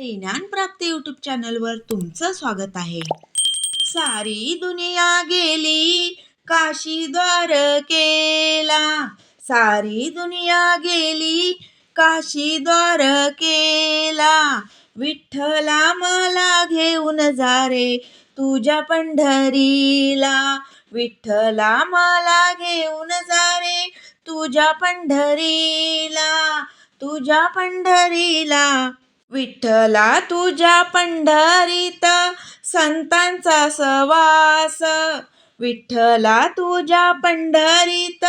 ज्ञानप्राप्ती YouTube चॅनलवर तुमचं स्वागत आहे. सारी दुनिया गेली काशी द्वारकेला सारी दुनिया गेली काशी द्वारकेला विठ्ठला मला घेऊन जा रे तुझ्या पंढरीला. विठ्ठला मला घेऊन जा रे तुझ्या पंढरीला. तुझ्या पंढरीला. विठ्ठला तुझ्या पंढरीत संतांचा सवास. विठ्ठला तुझ्या पंढरीत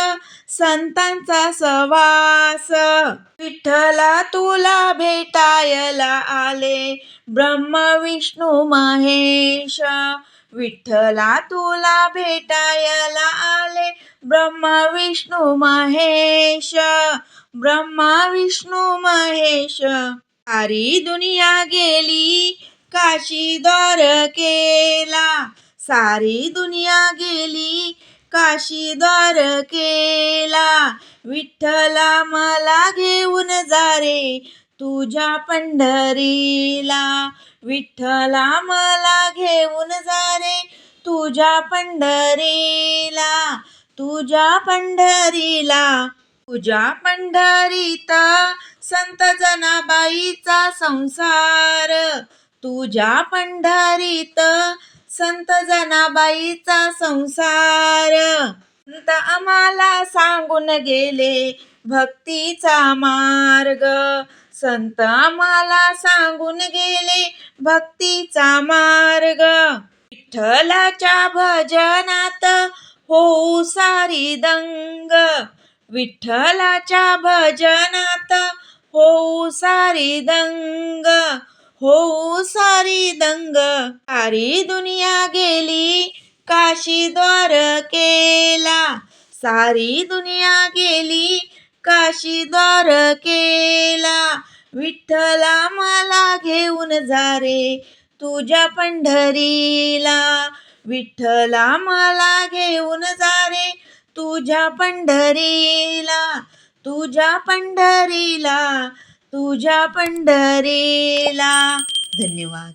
संतांचा सवास. विठ्ठला तुला भेटायला आले ब्रह्म विष्णू महेश. विठ्ठला तुला भेटायला आले ब्रह्म विष्णू महेश. ब्रह्मा विष्णू महेश. सारी दुनिया गेली काशी केला. सारी दुनिया गेली काशी केला. विठ्ठला मला घेऊन जा रे तुझ्या पंढरीला. विठ्ठला मला घेऊन जा रे तुझ्या पंढरीला. तुझ्या पंढरीला. तुझ्या पंढरीत संत जनाबाईचा संसार. तुझ्या पंढरीत संत जनाबाईचा संसार. संत आम्हाला सांगून गेले भक्तीचा मार्ग. संत आम्हाला सांगून गेले भक्तीचा मार्ग. विठ्ठलाच्या भजनात हो सारी दंग. विठ्ठलाच्या भजनात होऊ सारी दंग होऊ सारी दंग. सारी दुनिया गेली काशी द्वारकेला सारी दुनिया गेली काशी द्वारकेला विठ्ठला मला घेऊन जा रे तुझ्या पंढरीला. विठ्ठला मला घेऊन जा रे तुझ्या पंढरीला तुझ्या पंढरीला तुझ्या पंढरीला. धन्यवाद.